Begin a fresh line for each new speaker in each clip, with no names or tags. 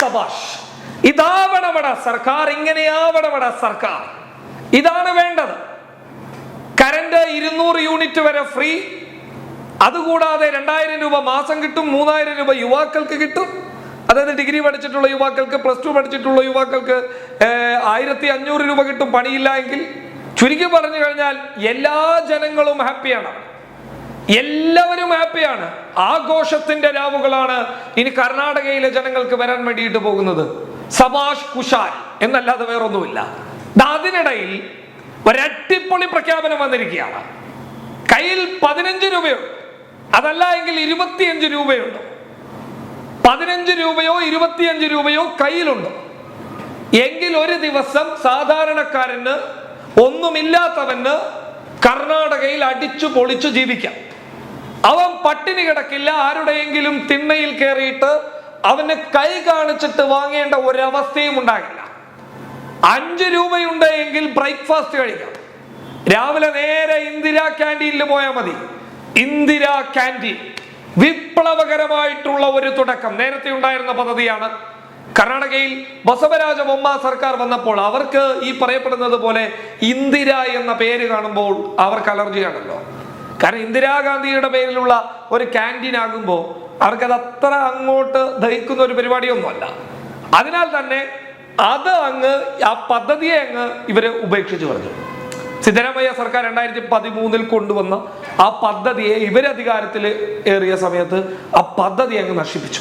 സബാഷ് ഇതാവണമട സർക്കാർ ഇങ്ങനെയാവണമട സർക്കാർ. ഇതാണ് വേണ്ടത്. കരണ്ട് ഇരുന്നൂറ് യൂണിറ്റ് വരെ ഫ്രീ. അതുകൂടാതെ രണ്ടായിരം രൂപ മാസം കിട്ടും മൂന്നായിരം രൂപ യുവാക്കൾക്ക് കിട്ടും. അതായത് ഡിഗ്രി പഠിച്ചിട്ടുള്ള യുവാക്കൾക്ക് പ്ലസ് ടു പഠിച്ചിട്ടുള്ള യുവാക്കൾക്ക് ആയിരത്തി അഞ്ഞൂറ് രൂപ കിട്ടും പണിയില്ല എങ്കിൽ. ചുരുക്കി പറഞ്ഞു കഴിഞ്ഞാൽ എല്ലാ ജനങ്ങളും ഹാപ്പിയാണ്. എല്ലാവരും ഹാപ്പിയാണ് ആഘോഷത്തിന്റെ രാവുകളാണ് ഇനി കർണാടകയിലെ ജനങ്ങൾക്ക് വരാൻ വേണ്ടിയിട്ട് പോകുന്നത്. സബാഷ് കുഷാൽ എന്നല്ലാതെ വേറൊന്നുമില്ല. അതിനിടയിൽ ഒരട്ടിപ്പൊളി പ്രഖ്യാപനം വന്നിരിക്കുകയാണ്. കയ്യിൽ പതിനഞ്ച് രൂപയുണ്ട്. അതല്ല എങ്കിൽ ഇരുപത്തിയഞ്ച് രൂപയുണ്ട്. പതിനഞ്ച് രൂപയോ ഇരുപത്തിയഞ്ച് രൂപയോ കയ്യിലുണ്ട്. എങ്കിൽ ഒരു ദിവസം സാധാരണക്കാരന് ഒന്നുമില്ലാത്തവന് കർണാടകയിൽ അടിച്ചു പൊളിച്ചു ജീവിക്കാം. അവൻ പട്ടിണി കിടക്കില്ല. ആരുടെയെങ്കിലും തിണ്ണയിൽ കയറിയിട്ട് അവന് കൈ കാണിച്ചിട്ട് വാങ്ങേണ്ട ഒരവസ്ഥയും ഉണ്ടാകില്ല. അഞ്ച് രൂപയുണ്ട് എങ്കിൽ ബ്രേക്ക്ഫാസ്റ്റ് കഴിക്കാം. രാവിലെ നേരെ ഇന്ദിരാ ക്യാന്റീനിൽ പോയാൽ മതി. ഇന്ദിരാ ക്യാന്റീൻ വിപ്ലവകരമായിട്ടുള്ള ഒരു തുടക്കം. നേരത്തെ ഉണ്ടായിരുന്ന പദ്ധതിയാണ്. കർണാടകയിൽ ബസവരാജ ബൊമ്മ സർക്കാർ വന്നപ്പോൾ അവർക്ക് ഈ പറയപ്പെടുന്നത് പോലെ ഇന്ദിര എന്ന പേര് കാണുമ്പോൾ അവർക്ക് അലർജിയാണല്ലോ. കാരണം ഇന്ദിരാഗാന്ധിയുടെ പേരിലുള്ള ഒരു ക്യാന്റീൻ ആകുമ്പോൾ അവർക്കത് അത്ര അങ്ങോട്ട് ദഹിക്കുന്ന ഒരു പരിപാടിയൊന്നുമല്ല. അതിനാൽ തന്നെ അത് അങ്ങ് ആ പദ്ധതിയെ അങ്ങ് ഇവർ ഉപേക്ഷിച്ചു പറഞ്ഞു. സിദ്ധരാമയ്യ സർക്കാർ രണ്ടായിരത്തി പതിമൂന്നിൽ കൊണ്ടുവന്ന ആ പദ്ധതിയെ ഇവരധികാരത്തിൽ ഏറിയ സമയത്ത് ആ പദ്ധതി അങ്ങ് നശിപ്പിച്ചു.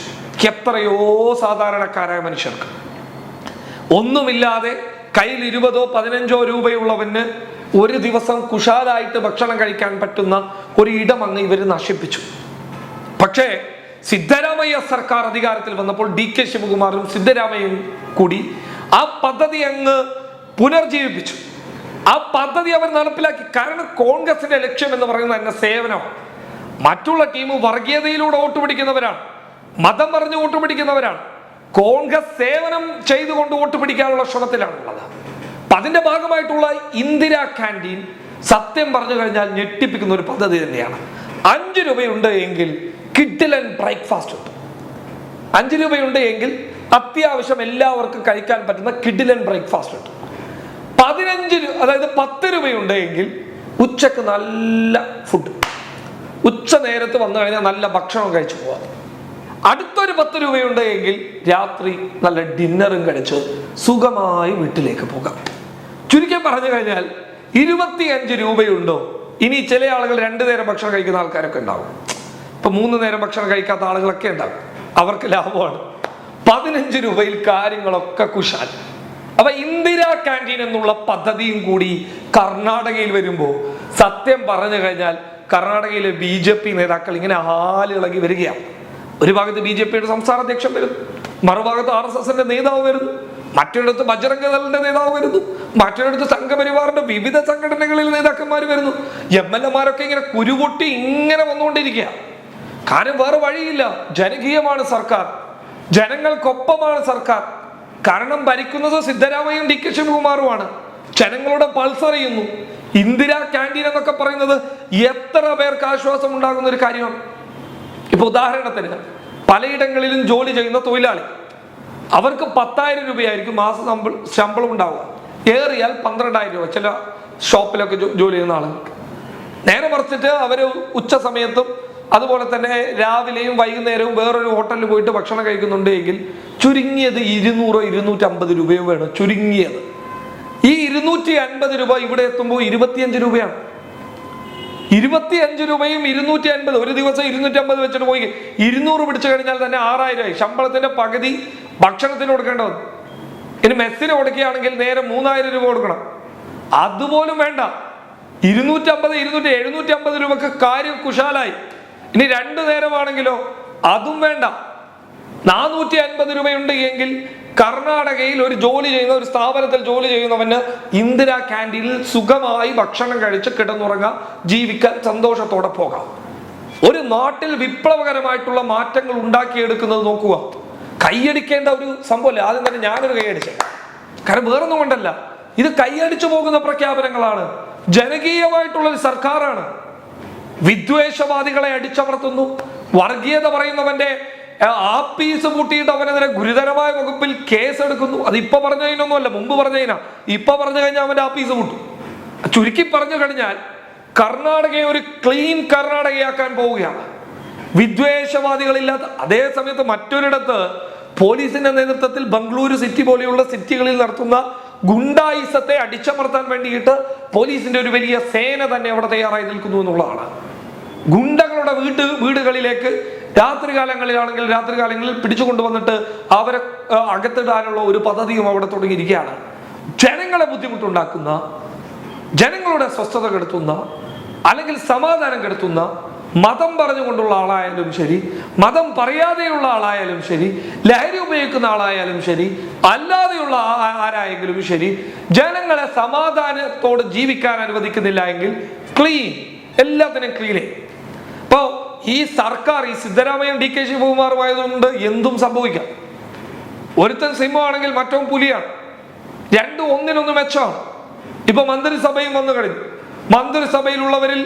എത്രയോ സാധാരണക്കാരായ മനുഷ്യർക്ക്. ഒന്നുമില്ലാതെ കയ്യിൽ ഇരുപതോ പതിനഞ്ചോ രൂപയുള്ളവന് ഒരു ദിവസം കുശാലായിട്ട് ഭക്ഷണം കഴിക്കാൻ പറ്റുന്ന ഒരു ഇടം അങ്ങ് ഇവർ നശിപ്പിച്ചു. പക്ഷേ സിദ്ധരാമയ്യ സർക്കാർ അധികാരത്തിൽ വന്നപ്പോൾ ഡി കെ ശിവകുമാറും സിദ്ധരാമയ്യയും കൂടി ആ പദ്ധതി അങ്ങ് പുനർജീവിപ്പിച്ചു. ആ പദ്ധതി അവർ നടപ്പിലാക്കി. കാരണം കോൺഗ്രസിന്റെ ലക്ഷ്യം എന്ന് പറയുന്നത് തന്നെ സേവനമാണ്. മറ്റുള്ള ടീം വർഗീയതയിലൂടെ വോട്ട് പിടിക്കുന്നവരാണ്. മതം പറഞ്ഞ് വോട്ട് പിടിക്കുന്നവരാണ്. കോൺഗ്രസ് സേവനം ചെയ്തുകൊണ്ട് വോട്ട് പിടിക്കാനുള്ള ശ്രമത്തിലാണുള്ളത്. അതിന്റെ ഭാഗമായിട്ടുള്ള ഇന്ദിരാ ക്യാന്റീൻ സത്യം പറഞ്ഞു കഴിഞ്ഞാൽ ഞെട്ടിപ്പിക്കുന്ന ഒരു പദ്ധതി തന്നെയാണ്. അഞ്ച് രൂപയുണ്ട് എങ്കിൽ കിഡിലൻ ബ്രേക്ക്ഫാസ്റ്റ് ഉണ്ട് അഞ്ച് രൂപയുണ്ട് എങ്കിൽ അത്യാവശ്യം എല്ലാവർക്കും കഴിക്കാൻ പറ്റുന്ന കിഡിലൻ ബ്രേക്ക്ഫാസ്റ്റ് ഉണ്ട് പതിനഞ്ച് രൂപ അതായത് പത്ത് രൂപയുണ്ട് എങ്കിൽ ഉച്ചയ്ക്ക് നല്ല ഫുഡ് ഉച്ച നേരത്ത് വന്നു കഴിഞ്ഞാൽ നല്ല ഭക്ഷണം കഴിച്ചു പോവാം. അടുത്തൊരു പത്ത് രൂപയുണ്ട് എങ്കിൽ രാത്രി നല്ല ഡിന്നറും കഴിച്ച് സുഖമായി വീട്ടിലേക്ക് പോകാം. ചുരുക്കി പറഞ്ഞു കഴിഞ്ഞാൽ ഇരുപത്തിയഞ്ച് രൂപയുണ്ടോ? ഇനി ചില ആളുകൾ രണ്ടു നേരം ഭക്ഷണം കഴിക്കുന്ന ആൾക്കാരൊക്കെ ഉണ്ടാവും. ഇപ്പൊ മൂന്ന് നേരം ഭക്ഷണം കഴിക്കാത്ത ആളുകളൊക്കെ ഉണ്ടാവും. അവർക്ക് ലാഭമാണ്. പതിനഞ്ച് രൂപയിൽ കാര്യങ്ങളൊക്കെ കുശാൽ. അപ്പൊ ഇന്ദിരാ ക്യാന്റീൻ എന്നുള്ള പദ്ധതിയും കൂടി കർണാടകയിൽ വരുമ്പോൾ സത്യം പറഞ്ഞു കഴിഞ്ഞാൽ കർണാടകയിലെ ബി ജെ പി നേതാക്കൾ ഇങ്ങനെ ആലിളകി വരികയാണ്. ഒരു ഭാഗത്ത് ബി ജെ പിയുടെ സംസ്ഥാന അധ്യക്ഷൻ വരുന്നു. മറുഭാഗത്ത് ആർ എസ് എസിന്റെ നേതാവ് വരുന്നു. മറ്റൊരിടത്ത് ബജറംഗ ദളിന്റെ നേതാവ് വരുന്നു. മറ്റൊരിടത്ത് സംഘപരിവാറിന്റെ വിവിധ സംഘടനകളിൽ നേതാക്കന്മാർ വരുന്നു. എം എൽ എമാരൊക്കെ ഇങ്ങനെ കുരുപൊട്ടി ഇങ്ങനെ വന്നുകൊണ്ടിരിക്കുക. കാര്യം വേറെ വഴിയില്ല. ജനകീയമാണ് സർക്കാർ. ജനങ്ങൾക്കൊപ്പമാണ് സർക്കാർ. കാരണം ഭരിക്കുന്നത് സിദ്ധരാമയ്യും ഡി കെ ശിവകുമാറുമാണ്. ജനങ്ങളുടെ പൾസ് അറിയുന്നു. ഇന്ദിരാ ക്യാന്റീൻ എന്നൊക്കെ പറയുന്നത് എത്ര പേർക്ക് ആശ്വാസം ഉണ്ടാകുന്ന ഒരു കാര്യമാണ്. ഇപ്പൊ ഉദാഹരണത്തിന് പലയിടങ്ങളിലും ജോലി ചെയ്യുന്ന തൊഴിലാളി. അവർക്ക് പത്തായിരം രൂപയായിരിക്കും മാസ ശമ്പളം ശമ്പളം ഉണ്ടാവുക. ഏറിയാൽ പന്ത്രണ്ടായിരം രൂപ. ചില ഷോപ്പിലൊക്കെ ജോലി ചെയ്യുന്ന ആളുകൾക്ക് നേരെ മറിച്ചിട്ട് അവർ ഉച്ച സമയത്തും അതുപോലെ തന്നെ രാവിലെയും വൈകുന്നേരവും വേറൊരു ഹോട്ടലിൽ പോയിട്ട് ഭക്ഷണം കഴിക്കുന്നുണ്ട് എങ്കിൽ ചുരുങ്ങിയത് ഇരുന്നൂറോ ഇരുന്നൂറ്റമ്പത് രൂപയോ വേണം. ചുരുങ്ങിയത്. ഈ ഇരുന്നൂറ്റി അൻപത് രൂപ ഇവിടെ എത്തുമ്പോൾ ഇരുപത്തിയഞ്ച് രൂപയാണ്. ഇരുപത്തിയഞ്ച് രൂപയും ഇരുന്നൂറ്റി അൻപത് ഒരു ദിവസം ഇരുന്നൂറ്റി അമ്പത് വെച്ചിട്ട് പോയി. ഇരുന്നൂറ് പിടിച്ചു കഴിഞ്ഞാൽ തന്നെ ആറായിരം ആയി ശമ്പളത്തിന്റെ പകുതി ഭക്ഷണത്തിന് കൊടുക്കേണ്ടത് ഇനി മെസ്സിന് കൊടുക്കുകയാണെങ്കിൽ നേരെ മൂന്നായിരം രൂപ കൊടുക്കണം. അതുപോലും വേണ്ട. ഇരുന്നൂറ്റി അമ്പത് ഇരുന്നൂറ്റി എഴുന്നൂറ്റി അമ്പത് രൂപക്ക് കാര്യം കുശാലായി. ഇനി രണ്ടു നേരമാണെങ്കിലോ അതും വേണ്ട. നാനൂറ്റി അൻപത് രൂപയുണ്ട് എങ്കിൽ കർണാടകയിൽ ഒരു ജോലി ചെയ്യുന്ന ഒരു സ്ഥാപനത്തിൽ ജോലി ചെയ്യുന്നവന് ഇന്ദിരാ ക്യാന്റീനിൽ സുഖമായി ഭക്ഷണം കഴിച്ച് കിടന്നുറങ്ങാം ജീവിക്കാൻ സന്തോഷത്തോടെ പോകാം. ഒരു നാട്ടിൽ വിപ്ലവകരമായിട്ടുള്ള മാറ്റങ്ങൾ ഉണ്ടാക്കിയെടുക്കുന്നത് നോക്കുക. കൈയടിക്കേണ്ട ഒരു സംഭവമല്ല ആദ്യം തന്നെ ഞാനൊരു കൈയടിച്ചേ. കാരണം വേറൊന്നും കൊണ്ടല്ല. ഇത് കൈയടിച്ചു പോകുന്ന പ്രഖ്യാപനങ്ങളാണ്. ജനകീയമായിട്ടുള്ള ഒരു സർക്കാരാണ്. വിദ്വേഷവാദികളെ അടിച്ചമർത്തുന്നു. വർഗീയത പറയുന്നവന്റെ ആപ്പീസ് പൂട്ടിയിട്ട് അവനെതിരെ ഗുരുതരമായ വകുപ്പിൽ കേസ് എടുക്കുന്നു അത് ഇപ്പൊ പറഞ്ഞതിനൊന്നുമല്ല മുമ്പ് പറഞ്ഞതിനാ ഇപ്പൊ പറഞ്ഞു കഴിഞ്ഞാൽ അവന്റെ ആപ്പീസ് പൂട്ടും. ചുരുക്കി പറഞ്ഞു കഴിഞ്ഞാൽ കർണാടകയെ ഒരു ക്ലീൻ കർണാടകയാക്കാൻ പോവുകയാണ്. വിദ്വേഷവാദികളില്ലാത്ത അതേ സമയത്ത് മറ്റൊരിടത്ത് പോലീസിന്റെ നേതൃത്വത്തിൽ ബംഗളൂരു സിറ്റി പോലെയുള്ള സിറ്റികളിൽ നടത്തുന്ന ഗുണ്ടായിസത്തെ അടിച്ചമർത്താൻ വേണ്ടിയിട്ട് പോലീസിന്റെ ഒരു വലിയ സേന തന്നെ അവിടെ തയ്യാറായി നിൽക്കുന്നു എന്നുള്ളതാണ്. ഗുണ്ടകളുടെ വീട്ട് വീടുകളിലേക്ക് രാത്രികാലങ്ങളിലാണെങ്കിൽ രാത്രികാലങ്ങളിൽ പിടിച്ചു കൊണ്ടുവന്നിട്ട് അവരെ അകത്തിടാനുള്ള ഒരു പദ്ധതിയും അവിടെ തുടങ്ങിയിരിക്കുകയാണ്. ജനങ്ങളെ ബുദ്ധിമുട്ടുണ്ടാക്കുന്ന ജനങ്ങളുടെ സ്വസ്ഥത കെടുത്തുന്ന അല്ലെങ്കിൽ സമാധാനം കെടുത്തുന്ന മതം പറഞ്ഞുകൊണ്ടുള്ള ആളായാലും ശരി മതം പറയാതെയുള്ള ആളായാലും ശരി ലഹരി ഉപയോഗിക്കുന്ന ആളായാലും ശരി അല്ലാതെയുള്ള ആരായെങ്കിലും ശരി ജനങ്ങളെ സമാധാനത്തോട് ജീവിക്കാൻ അനുവദിക്കുന്നില്ല എങ്കിൽ ക്ലീൻ എല്ലാത്തിനും ഇപ്പോ ഈ സർക്കാർ ഈ സിദ്ധരാമയ്യ ഡി കെ ശിവകുമാറുമായതുകൊണ്ട് എന്തും സംഭവിക്കാം. ഒരുത്തൻ സിംഹമാണെങ്കിൽ മറ്റവൻ പുലിയാണ്. രണ്ടും ഒന്നിനൊന്ന് മെച്ചമാണ്. ഇപ്പൊ മന്ത്രിസഭയും വന്നു കഴിഞ്ഞു. മന്ത്രിസഭയിലുള്ളവരിൽ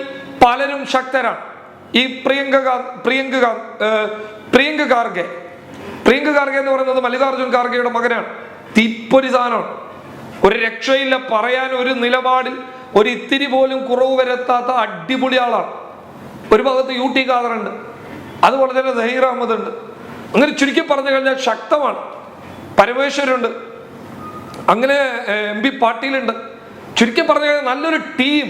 പലരും ശക്തരാണ്. ഈ പ്രിയങ്ക പ്രിയങ്ക പ്രിയങ്ക ഖാർഗെ പ്രിയങ്ക ഖാർഗെ എന്ന് പറയുന്നത് മല്ലികാർജുൻ ഖാർഗെയുടെ മകനാണ്. തീപ്പൊരി സാധനമാണ്. ഒരു രക്ഷയില്ല പറയാൻ ഒരു നിലപാടിൽ ഒരു ഇത്തിരി പോലും കുറവ് വരുത്താത്ത അടിപൊളി ആളാണ്. ഒരു ഭാഗത്ത് യു ടി ഖാദറുണ്ട്. അതുപോലെ തന്നെ സഹീർ അഹമ്മദ് ഉണ്ട് അങ്ങനെ ചുരുക്കി പറഞ്ഞു കഴിഞ്ഞാൽ ശക്തമാണ്. പരമേശ്വരുണ്ട്. അങ്ങനെ എം പി പാട്ടീലുണ്ട്. ചുരുക്കി പറഞ്ഞു കഴിഞ്ഞാൽ നല്ലൊരു ടീം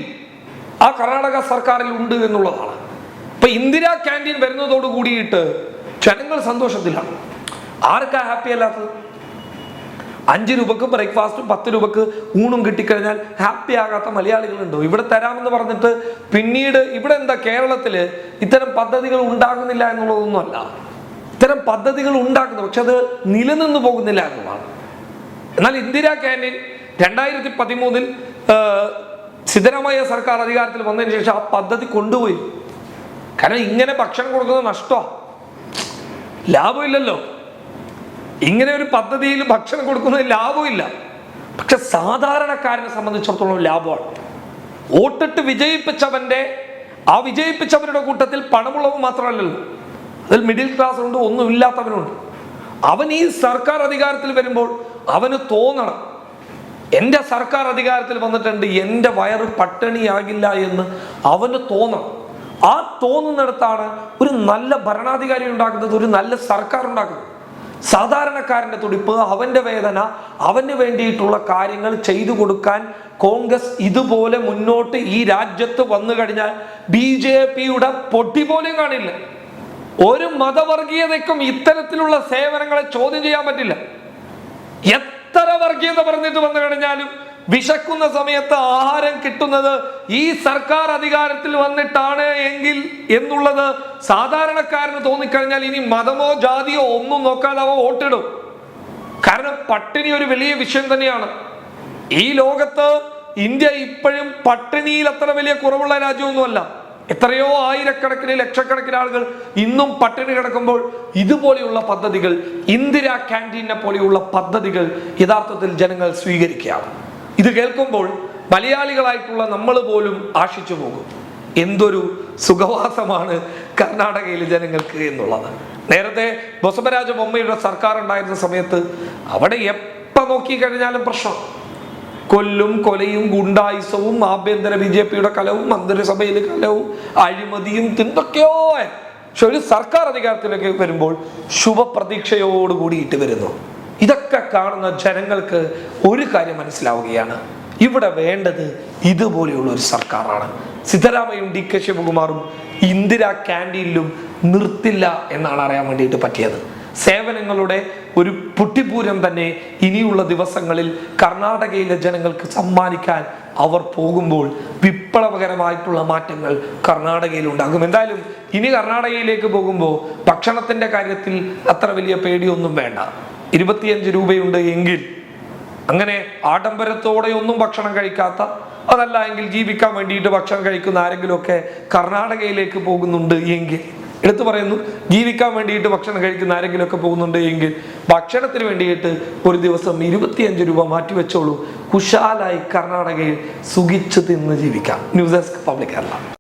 ആ കർണാടക സർക്കാരിൽ ഉണ്ട് എന്നുള്ളതാണ്. ഇപ്പൊ ഇന്ദിരാ ക്യാന്റീൻ വരുന്നതോട് കൂടിയിട്ട് ജനങ്ങൾ സന്തോഷത്തിലാണ്. ആർക്കാ ഹാപ്പി അല്ലാത്തത് അഞ്ച് രൂപക്ക് ബ്രേക്ക്ഫാസ്റ്റും പത്ത് രൂപക്ക് ഊണും കിട്ടിക്കഴിഞ്ഞാൽ ഹാപ്പി ആകാത്ത മലയാളികളുണ്ടോ? ഇവിടെ തരാമെന്ന് പറഞ്ഞിട്ട് പിന്നീട് ഇവിടെ എന്താ കേരളത്തിൽ ഇത്തരം പദ്ധതികൾ ഉണ്ടാകുന്നില്ല എന്നുള്ളതൊന്നുമല്ല. ഇത്തരം പദ്ധതികൾ ഉണ്ടാക്കുന്നു പക്ഷെ അത് നിലനിന്ന് പോകുന്നില്ല എന്നുള്ളതാണ്. എന്നാൽ ഇന്ദിരാ ക്യാന്റീൻ രണ്ടായിരത്തി പതിമൂന്നിൽ സിദ്ധരാമയ്യ സർക്കാർ അധികാരത്തിൽ വന്നതിന് ശേഷം ആ പദ്ധതി കൊണ്ടുപോയി. കാരണം ഇങ്ങനെ ഭക്ഷണം കൊടുക്കുന്നത് നഷ്ടമാണ് ലാഭമില്ലല്ലോ. ഇങ്ങനെ ഒരു പദ്ധതിയിൽ ഭക്ഷണം കൊടുക്കുന്നതിൽ ലാഭമില്ല പക്ഷെ സാധാരണക്കാരനെ സംബന്ധിച്ചിടത്തോളം ലാഭമാണ്. വോട്ടിട്ട് വിജയിപ്പിച്ചവന്റെ ആ വിജയിപ്പിച്ചവരുടെ കൂട്ടത്തിൽ പണമുള്ളവൻ മാത്രമല്ലല്ലോ. അതിൽ മിഡിൽ ക്ലാസ് ഉണ്ട് ഒന്നും ഇല്ലാത്തവനുണ്ട്. അവൻ ഈ സർക്കാർ അധികാരത്തിൽ വരുമ്പോൾ അവന് തോന്നണം. എന്റെ സർക്കാർ അധികാരത്തിൽ വന്നിട്ടുണ്ട് എന്റെ വയറ് പട്ടിണിയാകില്ല എന്ന് അവന് തോന്നണം. ആ തോന്നുന്നിടത്താണ് ഒരു നല്ല ഭരണാധികാരി ഉണ്ടാക്കുന്നത് ഒരു നല്ല സർക്കാർ ഉണ്ടാക്കുന്നത് സാധാരണക്കാരന്റെ തുടിപ്പ് അവന്റെ വേദന അവന് വേണ്ടിയിട്ടുള്ള കാര്യങ്ങൾ ചെയ്തു കൊടുക്കാൻ കോൺഗ്രസ് ഇതുപോലെ മുന്നോട്ട് ഈ രാജ്യത്ത് വന്നു കഴിഞ്ഞാൽ ബി ജെ പിയുടെ പൊട്ടി പോലും കാണില്ല. ഒരു മതവർഗീയതയ്ക്കും ഇത്തരത്തിലുള്ള സേവനങ്ങളെ ചോദ്യം ചെയ്യാൻ പറ്റില്ല. എത്ര വർഗീയത പറഞ്ഞിട്ട് വന്നു കഴിഞ്ഞാലും വിശക്കുന്ന സമയത്ത് ആഹാരം കിട്ടുന്നത് ഈ സർക്കാർ അധികാരത്തിൽ വന്നിട്ടാണ് എങ്കിൽ എന്നുള്ളത് സാധാരണക്കാരന് തോന്നിക്കഴിഞ്ഞാൽ ഇനി മതമോ ജാതിയോ ഒന്നും നോക്കാതെ അവ വോട്ടിടും. കാരണം പട്ടിണി ഒരു വലിയ വിഷയം തന്നെയാണ്. ഈ ലോകത്ത് ഇന്ത്യ ഇപ്പോഴും പട്ടിണിയിൽ അത്ര വലിയ കുറവുള്ള രാജ്യമൊന്നുമല്ല. എത്രയോ ആയിരക്കണക്കിന് ലക്ഷക്കണക്കിന് ആളുകൾ ഇന്നും പട്ടിണി കിടക്കുമ്പോൾ ഇതുപോലെയുള്ള പദ്ധതികൾ ഇന്ദിരാ ക്യാന്റീനെ പോലെയുള്ള പദ്ധതികൾ യഥാർത്ഥത്തിൽ ജനങ്ങൾ സ്വീകരിക്കുകയാണ്. ഇത് കേൾക്കുമ്പോൾ മലയാളികളായിട്ടുള്ള നമ്മൾ പോലും ആശിച്ചു പോകും. എന്തൊരു സുഖവാസമാണ് കർണാടകയിലെ ജനങ്ങൾക്ക് എന്നുള്ളത്. നേരത്തെ ബസവരാജ ബൊമ്മയുടെ സർക്കാർ ഉണ്ടായിരുന്ന സമയത്ത് അവിടെ എപ്പ നോക്കി കഴിഞ്ഞാലും പ്രശ്നം. കൊല്ലും കൊലയും ഗുണ്ടായുസവും ആഭ്യന്തര ബി ജെ പിയുടെ കലവും മന്ത്രിസഭയിലെ കലവും അഴിമതിയും എന്തൊക്കെയോ പക്ഷെ ഒരു സർക്കാർ അധികാരത്തിലേക്ക് വരുമ്പോൾ ശുഭപ്രതീക്ഷയോടുകൂടി ഇട്ട് വരുന്നു. ഇതൊക്കെ കാണുന്ന ജനങ്ങൾക്ക് ഒരു കാര്യം മനസ്സിലാവുകയാണ്. ഇവിടെ വേണ്ടത് ഇതുപോലെയുള്ള ഒരു സർക്കാരാണ്. സിദ്ധരാമയും ഡി കെ ശിവകുമാറും ഇന്ദിരാ ക്യാന്റീനിലും നിർത്തില്ല എന്നാണ് അറിയാൻ വേണ്ടിയിട്ട് പറ്റിയത്. സേവനങ്ങളുടെ ഒരു പൊട്ടിപ്പൂരം തന്നെ ഇനിയുള്ള ദിവസങ്ങളിൽ കർണാടകയിലെ ജനങ്ങൾക്ക് സമ്മാനിക്കാൻ അവർ പോകുമ്പോൾ വിപ്ലവകരമായിട്ടുള്ള മാറ്റങ്ങൾ കർണാടകയിൽ ഉണ്ടാകും എന്തായാലും ഇനി കർണാടകയിലേക്ക് പോകുമ്പോൾ ഭക്ഷണത്തിന്റെ കാര്യത്തിൽ അത്ര വലിയ പേടിയൊന്നും വേണ്ട. ഇരുപത്തിയഞ്ച് രൂപയുണ്ട് എങ്കിൽ അങ്ങനെ ആഡംബരത്തോടെ ഒന്നും ഭക്ഷണം കഴിക്കാത്ത അതല്ല എങ്കിൽ ജീവിക്കാൻ വേണ്ടിയിട്ട് ഭക്ഷണം കഴിക്കുന്ന ആരെങ്കിലുമൊക്കെ കർണാടകയിലേക്ക് പോകുന്നുണ്ട് എങ്കിൽ എടുത്തു പറയുന്നു ജീവിക്കാൻ വേണ്ടിയിട്ട് ഭക്ഷണം കഴിക്കുന്ന ആരെങ്കിലുമൊക്കെ പോകുന്നുണ്ട് എങ്കിൽ ഭക്ഷണത്തിന് വേണ്ടിയിട്ട് ഒരു ദിവസം ഇരുപത്തിയഞ്ച് രൂപ മാറ്റിവെച്ചോളൂ. കുശാലായി കർണാടകയിൽ സുഖിച്ചു തിന്ന് ജീവിക്കാം. News desk public Kerala.